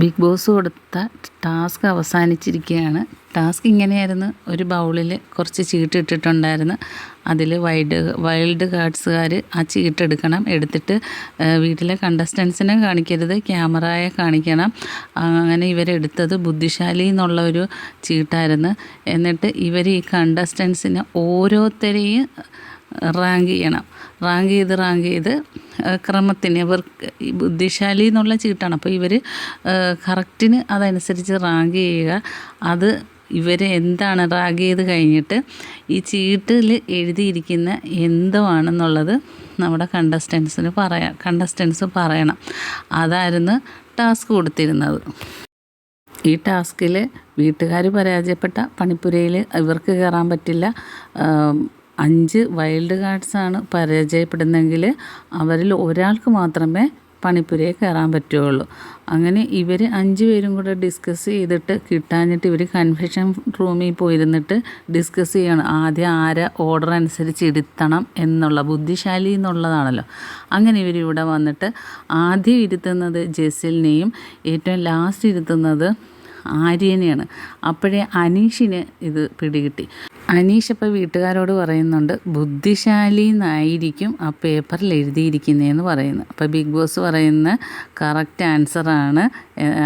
Big Boss കൊടുത്ത task അവസാനിച്ചിരിക്കുകയാണ്. Task ഇങ്ങനെയായിരുന്നു. ഒരു ബൗളിൽ കുറച്ച് ചീട്ട് ഇട്ടിട്ടുണ്ടായിരുന്നു. അതിൽ വൈൽഡ് വൈൽഡ് കാർഡ്സുകാർ ആ ചീട്ട് എടുക്കണം. എടുത്തിട്ട് വീട്ടിലെ കണ്ടസ്റ്റൻസിനെ കാണിക്കരുത് ക്യാമറയെ കാണിക്കണം. അങ്ങനെ ഇവരെടുത്തത് ബുദ്ധിശാലി എന്നുള്ള ഒരു ചീട്ടായിരുന്നു. എന്നിട്ട് ഇവർ ഈ കണ്ടസ്റ്റൻസിനെ ഓരോരുത്തരെയും റാങ്ക് ചെയ്യണം. റാങ്ക് ചെയ്ത് റാങ്ക് ചെയ്ത് ക്രമത്തിന് ഇവർക്ക് ബുദ്ധിശാലി എന്നുള്ള ചീട്ടാണ്. അപ്പോൾ ഇവർ കറക്റ്റിന് അതനുസരിച്ച് റാങ്ക് ചെയ്യുക. അത് ഇവർ എന്താണ് റാഗ് ചെയ്ത് കഴിഞ്ഞിട്ട് ഈ ചീട്ടിൽ എഴുതിയിരിക്കുന്ന എന്തോ ആണെന്നുള്ളത് നമ്മുടെ കണ്ടസ്റ്റൻസിന് പറയാം കണ്ടസ്റ്റൻസ് പറയണം. അതായിരുന്നു ടാസ്ക് കൊടുത്തിരുന്നത്. ഈ ടാസ്കിൽ വീട്ടുകാർ പരാജയപ്പെട്ട പണിപ്പുരയിൽ ഇവർക്ക് കയറാൻ പറ്റില്ല അഞ്ച് വൈൽഡ് കാർഡ്സാണ് പരാജയപ്പെടുന്നെങ്കിൽ അവരിൽ ഒരാൾക്ക് മാത്രമേ പണിപ്പുരയെ കയറാൻ പറ്റുകയുള്ളൂ. അങ്ങനെ ഇവർ അഞ്ച് പേരും കൂടെ ഡിസ്കസ് ചെയ്തിട്ട് കിട്ടാഞ്ഞിട്ട് ഇവർ കൺഫെഷൻ റൂമിൽ പോയിരുന്നിട്ട് ഡിസ്കസ് ചെയ്യണം ആദ്യം ആരെ ഓർഡർ അനുസരിച്ച് ഇരുത്തണം എന്നുള്ള ബുദ്ധിശാലി എന്നുള്ളതാണല്ലോ. അങ്ങനെ ഇവർ ഇവിടെ വന്നിട്ട് ആദ്യം ഇരുത്തുന്നത് ജെസിലിനെയും ഏറ്റവും ലാസ്റ്റ് ഇരുത്തുന്നത് ആര്യനെയാണ്. അപ്പോഴേ അനീഷിന് ഇത് പിടികിട്ടി. അനീഷ് ഇപ്പോൾ വീട്ടുകാരോട് പറയുന്നുണ്ട് ബുദ്ധിശാലി എന്നായിരിക്കും ആ പേപ്പറിൽ എഴുതിയിരിക്കുന്നതെന്ന് പറയുന്നു അപ്പോൾ ബിഗ് ബോസ് പറയുന്ന കറക്റ്റ് ആൻസറാണ്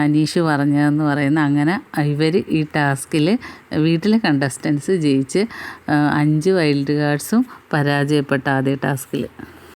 അനീഷ് പറഞ്ഞതെന്ന് പറയുന്ന അങ്ങനെ ഇവർ ഈ ടാസ്കിൽ വീട്ടിലെ കണ്ടസ്റ്റൻസ് ജയിച്ച് അഞ്ച് വൈൽഡ് കാർഡ്സും പരാജയപ്പെട്ട ആദ്യ ടാസ്കിൽ